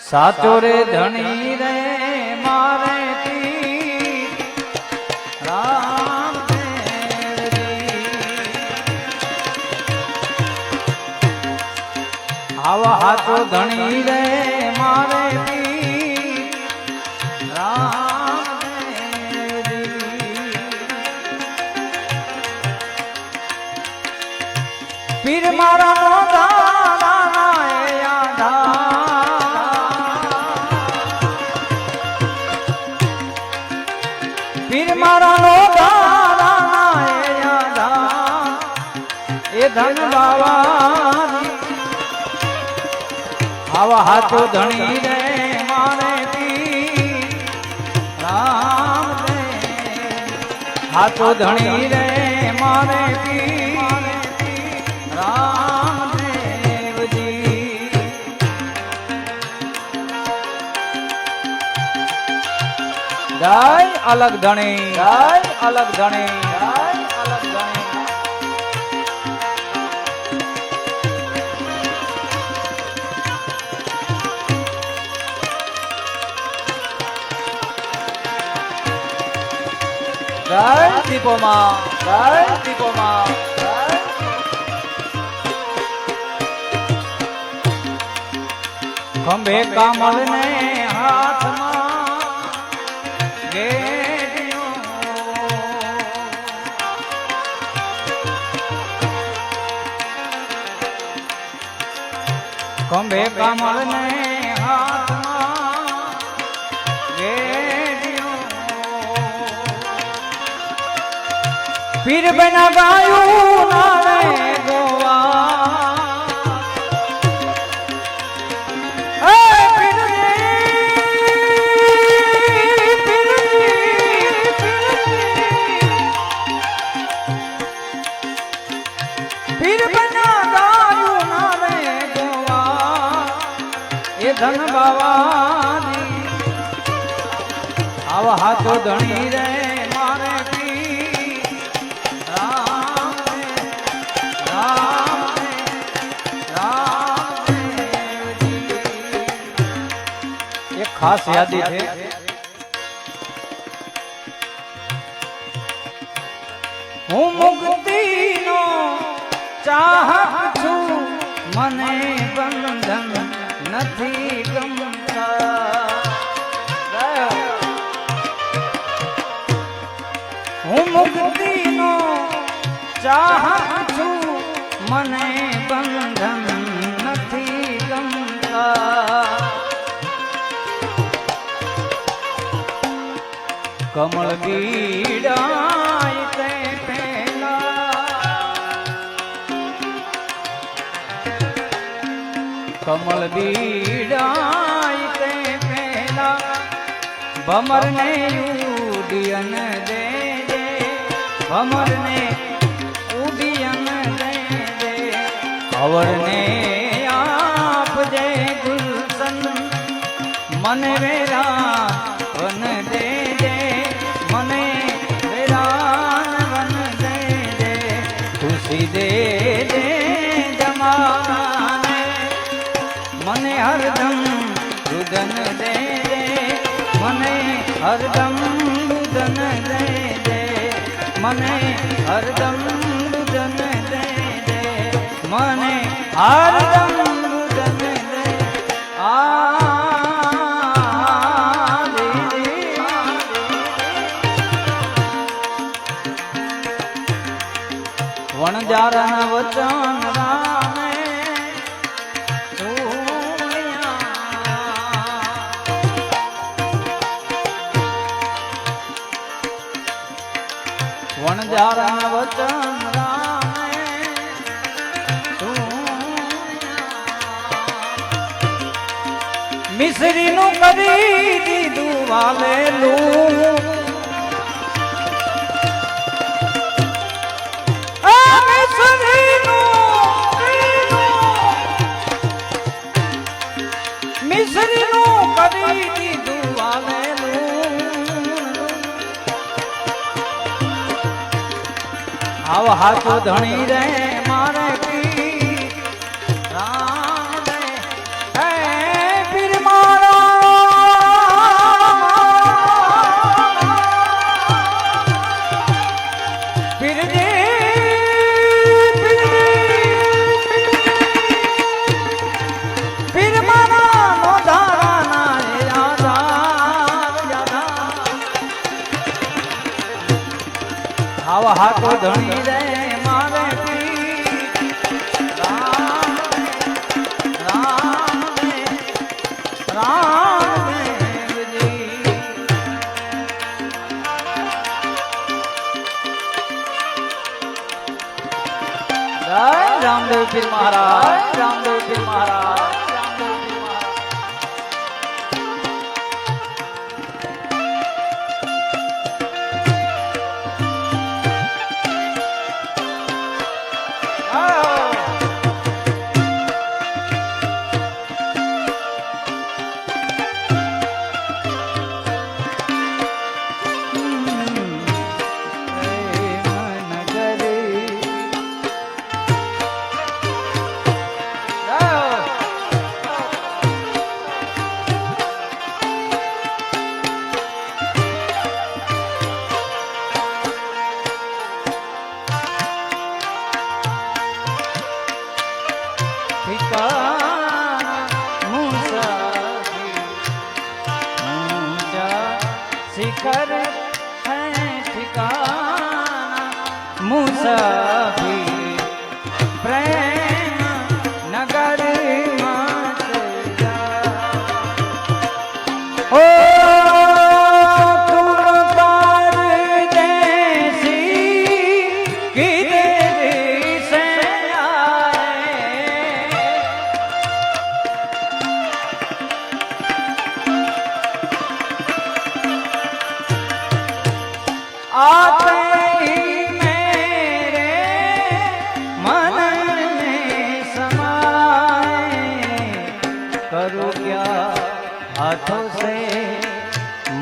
સાચો રે ધણી રે મારે આવા હાથો ધણી રે મારે પીર મારા નો આવા હાથો ધણી રે, મારે રામ હાથો ધણી રે, મારે જય અલગ ધણી. જય અલગ ધણી. જય દીપોમાં જય દીપોમાં ખંભે કમળ ને હાથમાં ખંભે કમળ ને પીર બના ગાયું એ ધન બાવાની આવા હાથો ધણી રે એક ખાસ યાદી છે. હું મુક્તિનો ચાહક છું. મને બંધન નથી ગમતા. હું મુક્તિ નો ચાહક કમળ પીડાય તે કમળ બીડાય તે પહેલા ભમરને ઉડિયન દે દે. ભમરને ઉડિયન દે દે. અવરને આપ દે ગુલશન, મને વેરા હરદમ રુદન દે દે. મને હરદમ રુદન દે દે. મને હરદમ રુદન દે આ વણજારા વચન વણજારા વચન સુણ્યા. મિશ્રીનું કરી દીધું વાલેલું આ આવ હાથો ધણી રે મારે ખર ઠિકાના મુસાફી हाथों से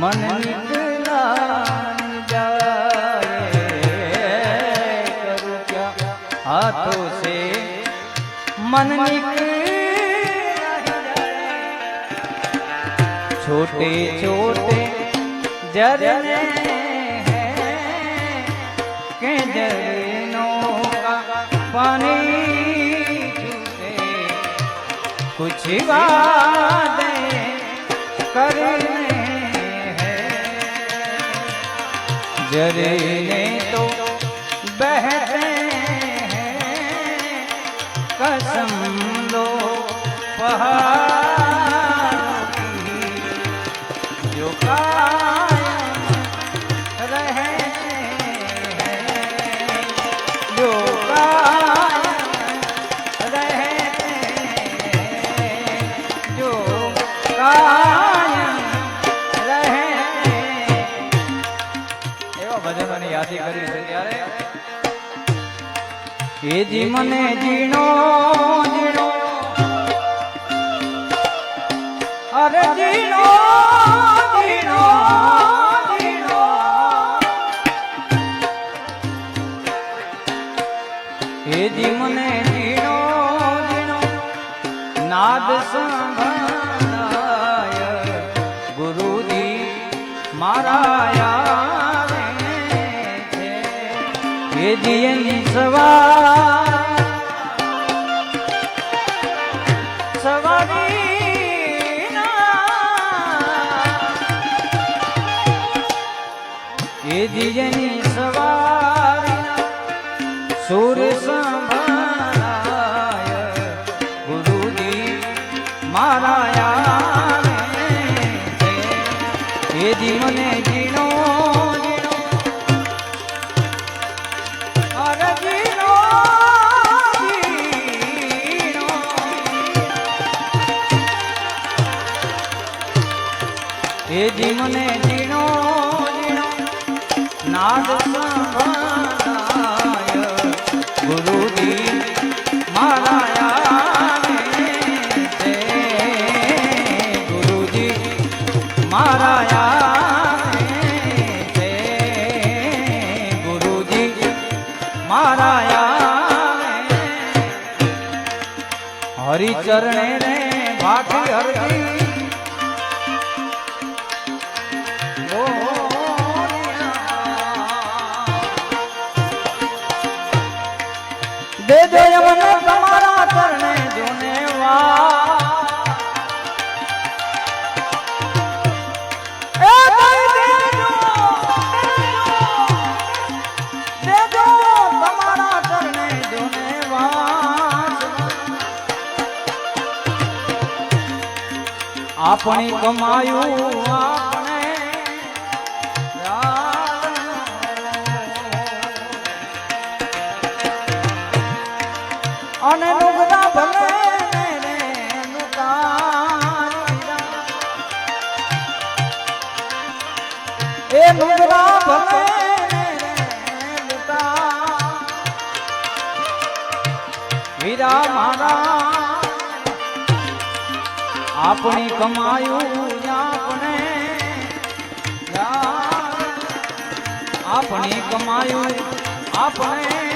मन निकला हाथों से मन निकला। छोटे छोटे झरने हैं के झरनों का पानी कुछ वादे करने हैं झरने तो बहते हैं कसम लो पहाड़ों એ જી મને જીણો જીણો અરે જીણો જીણો જીણો એ જી મને જીણો જીણો નાદ સંભળાય એ જીએની સવાર. સવારી એ જીએની એ જી મને જીણો જીણો. નાદ સંભળાય ગુરુજી મારા ગુરુજી મારા ગુરુજી હરિચરણે આપણી કમાયું આપણે અને નુગરા ભલે. એ નુગરા ભલે વીરા મારા આપણી કમાયું આપણે. આપણી કમાયું આપણે